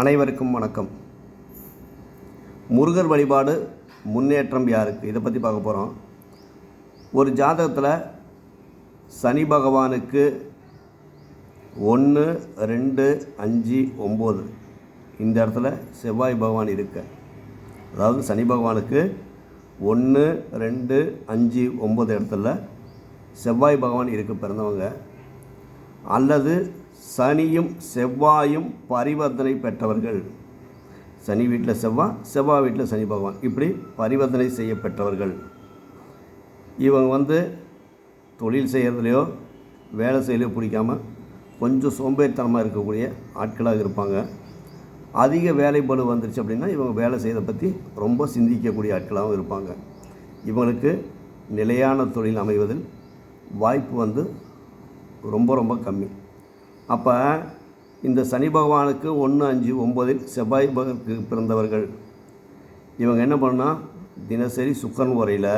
அனைவருக்கும் வணக்கம். முருகர் வழிபாடு முன்னேற்றம் யாருக்கு? இதை பற்றி பார்க்க போகிறோம் ஒரு ஜாதகத்தில் சனி பகவானுக்கு ஒன்று ரெண்டு அஞ்சு ஒம்பது. இந்த இடத்துல செவ்வாய் பகவான் இருக்க. அதாவது சனி பகவானுக்கு ஒன்று ரெண்டு அஞ்சு ஒம்பது இடத்துல செவ்வாய் பகவான் இருக்க பிறந்தவங்க. அல்லது சனியும் செவ்வாயும் பரிவர்த்தனை பெற்றவர்கள். சனி வீட்டில் செவ்வாய் செவ்வாய் வீட்டில் சனி பகவான். இப்படி பரிவர்த்தனை செய்யப்பெற்றவர்கள். இவங்க வந்து தொழில் செய்கிறதுலையோ வேலை செய்யலையோ பிடிக்காம கொஞ்சம் சோம்பேறித்தனமாக இருக்கக்கூடிய ஆட்களாக இருப்பாங்க. அதிக வேலை பளு வந்துருச்சு அப்படின்னா இவங்க வேலை செய்யறதை பற்றி ரொம்ப சிந்திக்கக்கூடிய ஆட்களாகவும் இருப்பாங்க. இவங்களுக்கு நிலையான தொழில் அமைவதில் வாய்ப்பு வந்து ரொம்ப ரொம்ப கம்மி. அப்போ இந்த சனி பகவானுக்கு ஒன்று அஞ்சு ஒம்பதில் செவ்வாய் பகனுக்கு பிறந்தவர்கள். இவங்க என்ன பண்ணால் தினசரி சுக்கன் உரையில்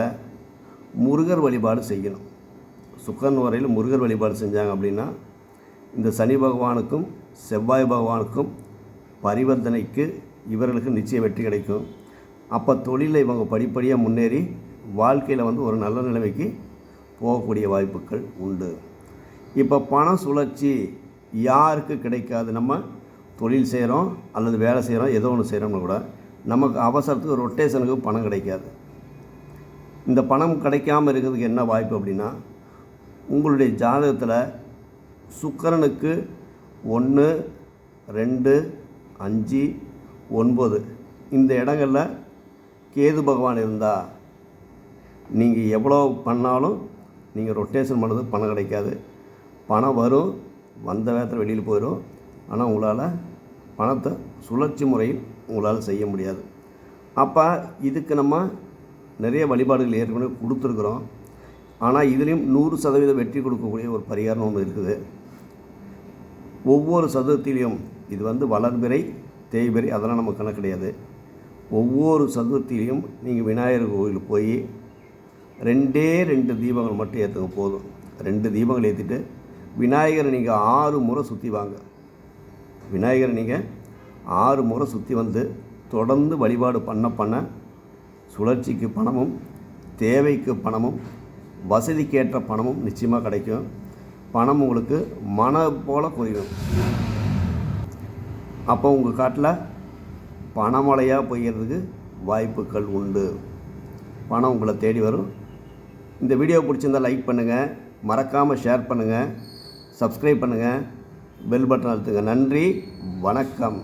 முருகர் வழிபாடு செய்யணும். சுக்கன் உரையில் முருகர் வழிபாடு செஞ்சாங்க அப்படின்னா இந்த சனி பகவானுக்கும் செவ்வாய் பகவானுக்கும் பரிவர்த்தனைக்கு இவர்களுக்கு நிச்சயம் வெற்றி கிடைக்கும். அப்போ தொழிலில் இவங்க படிப்படியாக முன்னேறி வாழ்க்கையில் வந்து ஒரு நல்ல நிலைமைக்கு போகக்கூடிய வாய்ப்புகள் உண்டு. இப்போ பண சுழற்சி யாருக்கு கிடைக்காது நம்ம தொழில் செய்கிறோம் அல்லது வேலை செய்கிறோம் ஏதோ ஒன்று செய்கிறோம்னு கூட நமக்கு அவசரத்துக்கு ரொட்டேஷனுக்கு பணம் கிடைக்காது. இந்த பணம் கிடைக்காம இருக்கிறதுக்கு என்ன வாய்ப்பு அப்படின்னா உங்களுடைய ஜாதகத்தில் சுக்கரனுக்கு ஒன்று ரெண்டு அஞ்சு ஒன்பது. இந்த இடங்களில் கேது பகவான் இருந்தால் நீங்கள் எவ்வளோ பண்ணாலும் நீங்கள் ரொட்டேஷன் பண்ணது பணம் கிடைக்காது. பணம் வரும் வந்த வேகத்தில் வெளியில் போயிடும் ஆனால் உங்களால் பணத்தை சுழற்சி முறையில் உங்களால் செய்ய முடியாது. அப்போ இதுக்கு நம்ம நிறைய வழிபாடுகள் ஏற்கனவே கொடுத்துருக்குறோம். ஆனால் இதுலேயும் நூறு சதவீதம் வெற்றி கொடுக்கக்கூடிய ஒரு பரிகாரம் ஒன்று இருக்குது. ஒவ்வொரு சதுரத்திலையும் இது வந்து வளர்பிறை தேய்பிறை அதெல்லாம் நம்ம கணக்கு கிடையாது. ஒவ்வொரு சதுரத்திலையும் நீங்கள் விநாயகர் கோயிலுக்கு போய் ரெண்டே ரெண்டு தீபங்கள் மட்டும் ஏற்றுங்க போதும். ரெண்டு தீபங்கள் ஏற்றிட்டு விநாயகரை நீங்கள் ஆறு முறை சுற்றி வாங்க. விநாயகரை நீங்கள் ஆறு முறை சுற்றி வந்து தொடர்ந்து வழிபாடு பண்ண பண்ண சுழற்சிக்கு பணமும் தேவைக்கு பணமும் வசதிக்கேற்ற பணமும் நிச்சயமாக கிடைக்கும். பணம் உங்களுக்கு மன போல் குறையும் அப்போ உங்கள் காட்டில் பணமழையாக பெய்யறதுக்கு வாய்ப்புகள் உண்டு. பணம் உங்களை தேடி வரும். இந்த வீடியோ பிடிச்சிருந்தால் லைக் பண்ணுங்கள் மறக்காமல் ஷேர் பண்ணுங்கள் சப்ஸ்கிரைப் பண்ணுங்கள் பெல் பட்டன் அழுத்துங்க. நன்றி வணக்கம்.